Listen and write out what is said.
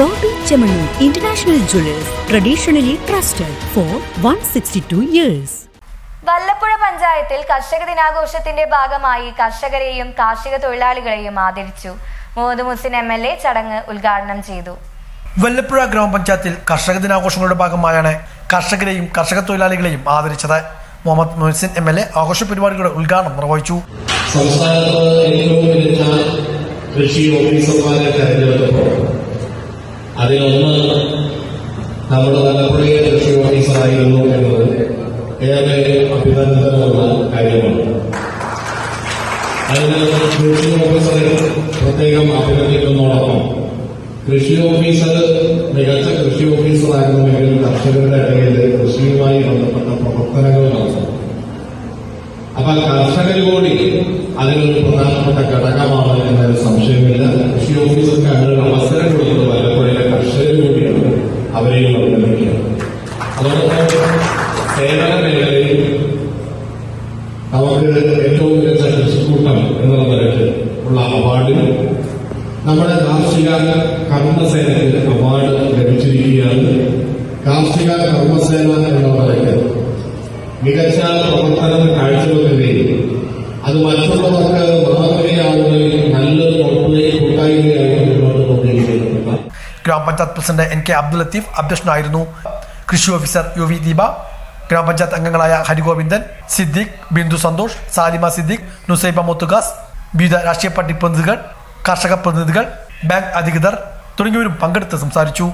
Bobby jewellers International trusted traditionally trusted for 162 years. Vallappuzha പഞ്ചായത്തിൽ കർഷക ദിനാഘോഷത്തിന്റെ ഭാഗമായി കർഷകരെയും കാർഷിക തൊഴിലാളികളെയും ആദരിച്ചു. Muhammad Muhsin M L A ചടങ്ങ് ഉദ്ഘാടനം ചെയ്തു. വല്ലപ്പുഴ ഗ്രാമപഞ്ചായത്തിൽ കർഷക ദിനാഘോഷങ്ങളുടെ ഭാഗമായാണ് കർഷകരെയും കർഷക തൊഴിലാളികളെയും ആദരിച്ചത്. Muhammad Muhsin M L A ആഘോഷ പരിപാടികളുടെ ഉദ്ഘാടനം നിർവഹിച്ചു. സംസ്ഥാനത്ത് ഏറ്റവും മികച്ച കൃഷി ഓഫീസർമാരെ തെരഞ്ഞെടുത്തപ്പോൾ നമ്മുടെ വല്ലപ്പുഴയിലെ കൃഷി ഓഫീസറായിരുന്നു എന്നത് ഏറെ അഭിനന്ദനമുള്ള കാര്യമാണ്. അതിന് കൃഷി ഓഫീസറെ പ്രത്യേകം അഭിനന്ദിക്കുന്നതോടൊപ്പം കൃഷി ഓഫീസർ മികച്ച കൃഷി ഓഫീസറായിരുന്നുവെങ്കിൽ കർഷകരുടെ ഇടയിൽ കൃഷിയുമായി ബന്ധപ്പെട്ട പ്രവർത്തനങ്ങൾ നടത്തും അപ്പൊ കർഷകർ കൂടി അതിനൊരു പ്രധാനപ്പെട്ട ഘടകമാണ് അതോടൊപ്പം മേഖലയിൽ ഏറ്റവും മികച്ച കൃഷിക്കൂട്ടം എന്നുള്ള നിലയ്ക്ക് ഉള്ള അവാർഡിൽ നമ്മുടെ കാർഷിക കർമ്മസേനയ്ക്ക് അവാർഡ് ലഭിച്ചിരിക്കുകയാണ് കാർഷിക കർമ്മസേന എന്നുള്ള നിലയ്ക്ക് മികച്ച പ്രവർത്തനം കാഴ്ചവെക്കുകയും അത് മറ്റുള്ളവർക്ക് മാതൃകയാവുകയും നല്ലൊരു കൂട്ടായ്മയായി മുന്നോട്ട് കൊണ്ടിരിക്കുന്നുണ്ട് ഗ്രാമപഞ്ചായത്ത് president N K Abdul Latheef അധ്യക്ഷനായിരുന്നു കൃഷി ഓഫീസർ യു വി ദീപ ഗ്രാമപഞ്ചായത്ത് അംഗങ്ങളായ ഹരിഗോവിന്ദൻ സിദ്ദിഖ് ബിന്ദു സന്തോഷ് സാലിമ സിദ്ദിഖ് നുസൈബ മുത്തുഖാസ് വിവിധ രാഷ്ട്രീയ പാർട്ടി പ്രതിനിധികൾ കർഷക പ്രതിനിധികൾ ബാങ്ക് അധികൃതർ തുടങ്ങിയവരും പങ്കെടുത്ത് സംസാരിച്ചു.